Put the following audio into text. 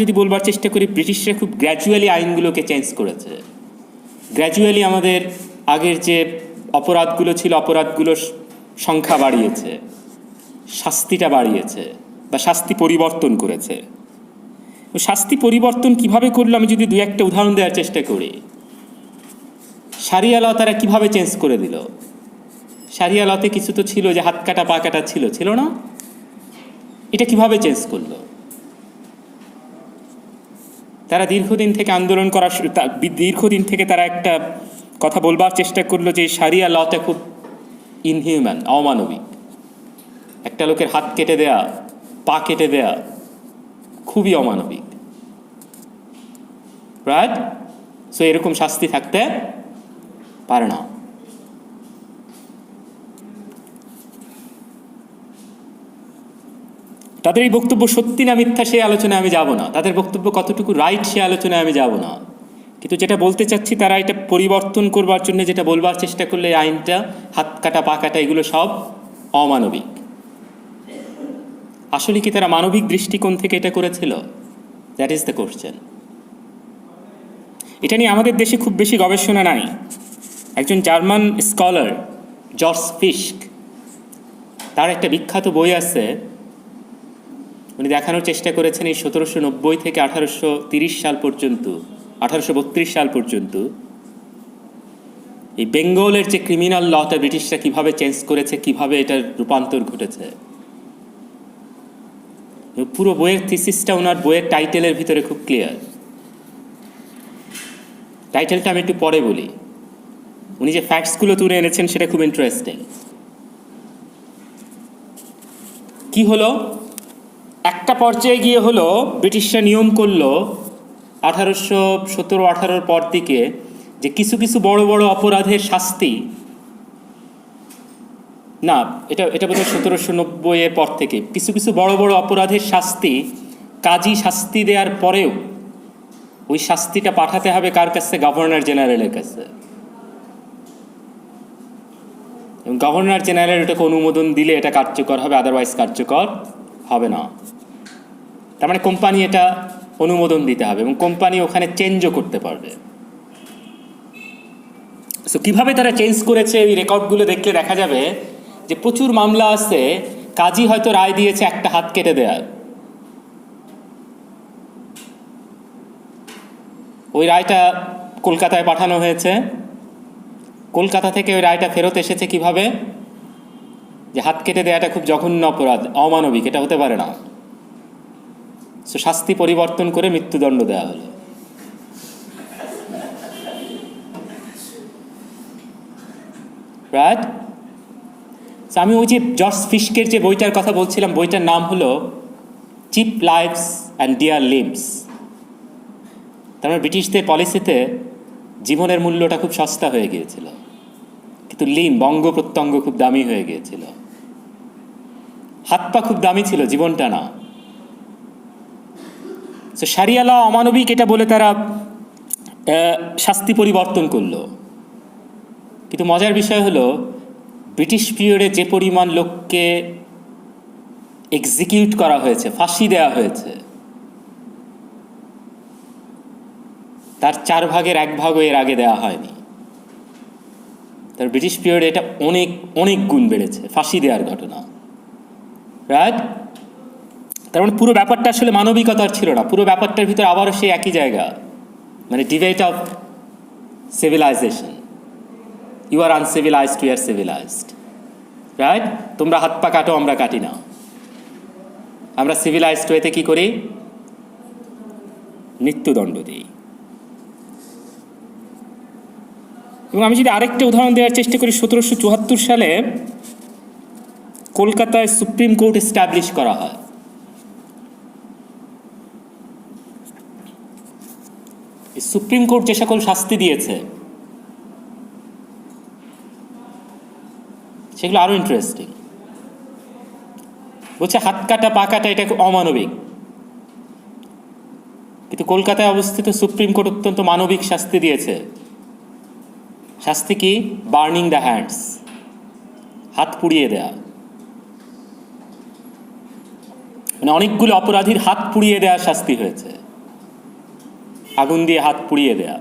যদি বলবার চেষ্টা করি, ব্রিটিশরা খুব গ্র্যাজুয়ালি আইনগুলোকে চেঞ্জ করেছে। গ্র্যাজুয়ালি আমাদের আগের যে অপরাধগুলো ছিল, অপরাধগুলোর সংখ্যা বাড়িয়েছে, শাস্তিটা বাড়িয়েছে বা শাস্তি পরিবর্তন করেছে। শাস্তি পরিবর্তন কীভাবে করল আমি যদি দু একটা উদাহরণ দেওয়ার চেষ্টা করি। সারিয়া ল তারা কীভাবে চেঞ্জ করে দিল? সারিয়া লতে কিছু তো ছিল যে হাত কাটা, পা কাটা ছিল ছিল না? এটা কীভাবে চেঞ্জ করল? তারা দীর্ঘদিন থেকে আন্দোলন করা দীর্ঘদিন থেকে তারা একটা কথা বলবার চেষ্টা করল যে সারিয়া লতে খুব ইনহিউম্যান অমানবিক। একটা লোকের হাত কেটে দেয়া, পা কেটে দেয়া খুবই অমানবিক। রাইট সো এরকম শাস্তি থাকতে পারে না। তাদের এই বক্তব্য সত্যি না মিথ্যা সে আলোচনায় আমি যাব না। তাদের বক্তব্য কতটুকু রাইট সে আলোচনায় আমি যাব না। কিন্তু যেটা বলতে চাচ্ছি, তারা এটা পরিবর্তন করবার জন্য যেটা বলবার চেষ্টা করলে আইনটা, হাত কাটা, পা কাটা, এগুলো সব অমানবিক। আসলে কি তারা মানবিক দৃষ্টিকোণ থেকে এটা করেছিল? দ্যাট ইজ দ্য কোশ্চেন এটা নিয়ে আমাদের দেশে খুব বেশি গবেষণা নাই। একজন জার্মান স্কলার, জর্জ ফিস্ক, তার একটা বিখ্যাত বই আছে উনি দেখানোর চেষ্টা করেছেন এই সতেরোশো নব্বই থেকে আঠারোশো তিরিশ সাল পর্যন্ত, আঠারোশো বত্রিশ সাল পর্যন্ত। এই বেঙ্গলের যে ক্রিমিনাল লটা ব্রিটিশরা কীভাবে চেঞ্জ করেছে, কীভাবে এটার রূপান্তর ঘটেছে। পুরো বইয়ের থিসিসটা ওনার বইয়ের টাইটেলের ভিতরে খুব ক্লিয়ার টাইটেলটা আমি একটু পরে বলি। উনি যে ফ্যাক্টসগুলো তুলে এনেছেন, সেটা খুব ইন্টারেস্টিং কি হলো? একটা পর্যায়ে গিয়ে হলো, ব্রিটিশরা নিয়ম করল আঠারোশো সতেরো আঠারোর পর দিকে যে কিছু কিছু বড় বড় অপরাধের শাস্তি। না, এটা এটা বোধহয় সতেরোশো নব্বইয়ের পর থেকে। কিছু কিছু বড় বড় অপরাধের শাস্তি, কাজী শাস্তি দেওয়ার পরেও ওই শাস্তিটা পাঠাতে হবে কার কাছে? গভর্নর জেনারেলের কাছে। গভর্নর জেনারেল এটাকে অনুমোদন দিলে এটা কার্যকর হবে আদারওয়াইজ কার্যকর হবে না। তার মানে কোম্পানি এটা অনুমোদন দিতে হবে এবং কোম্পানি ওখানে চেঞ্জও করতে পারবে। সো কীভাবে তারা চেঞ্জ করেছে এই রেকর্ডগুলো দেখলে দেখা যাবে যে প্রচুর মামলা আছে, কাজী হয়তো রায় দিয়েছে একটা হাত কেটে দেওয়ার ওই রায়টা কলকাতায় পাঠানো হয়েছে। কলকাতা থেকে ওই রায়টা ফেরত এসেছে কীভাবে? যে হাত কেটে দেওয়াটা খুব জঘন্য অপরাধ, অমানবিক, এটা হতে পারে না। সো শাস্তি পরিবর্তন করে মৃত্যুদণ্ড দেওয়া হলো। রাইট আমি ওই যে জর্জ ফিস্কের যে বইটার কথা বলছিলাম, বইটার নাম হলো cheap lives and dear limbs. তার মানে ব্রিটিশদের পলিসিতে জীবনের মূল্যটা খুব সস্তা হয়ে গিয়েছিল। কিন্তু লিম, বঙ্গ প্রত্যঙ্গ খুব দামি হয়ে গিয়েছিল। হাত পা খুব দামি ছিল, জীবনটা না। সো সারিয়ালা অমানবিক এটা বলে তারা শাস্তি পরিবর্তন করল। কিন্তু মজার বিষয় হলো, ব্রিটিশ পিরিয়ডে যে পরিমাণ লোককে এক্সিকিউট করা হয়েছে, ফাঁসি দেওয়া হয়েছে, তার চার ভাগের এক ভাগও এর আগে দেওয়া হয়নি। তার ব্রিটিশ পিরিয়ডে এটা অনেক অনেক গুণ বেড়েছে, ফাঁসি দেওয়ার ঘটনা। রাইট তার মানে পুরো ব্যাপারটা আসলে মানবিকতার ছিল না। পুরো ব্যাপারটার ভিতরে আবারও সেই একই জায়গা। মানে debate of civilization you are uncivilized you are civilized right তোমরা হাত পা কাটো, আমরা কাটি না। আমরা সিভিলাইজড ওয়েতে কী করি? মৃত্যুদণ্ড দিই। এবং আমি যদি আরেকটা উদাহরণ দেওয়ার চেষ্টা করি, সতেরোশো চুয়াত্তর সালে কলকাতায় সুপ্রিম কোর্ট এস্টাবলিশ করা হয়। সুপ্রিম কোর্ট যে সকল শাস্তি দিয়েছে, সেগুলো আরও ইন্টারেস্টিং বলছে হাত কাটা, পা কাটা, এটা অমানবিক। কিন্তু কলকাতায় অবস্থিত সুপ্রিম কোর্ট অত্যন্ত মানবিক শাস্তি দিয়েছে। শাস্তি কি? বার্নিং দ্য হ্যান্ডস হাত পুড়িয়ে দেয়া। মানে অনেকগুলো অপরাধীর হাত পুড়িয়ে দেওয়ার শাস্তি হয়েছে। আগুন দিয়ে হাত পুড়িয়ে দেয়া।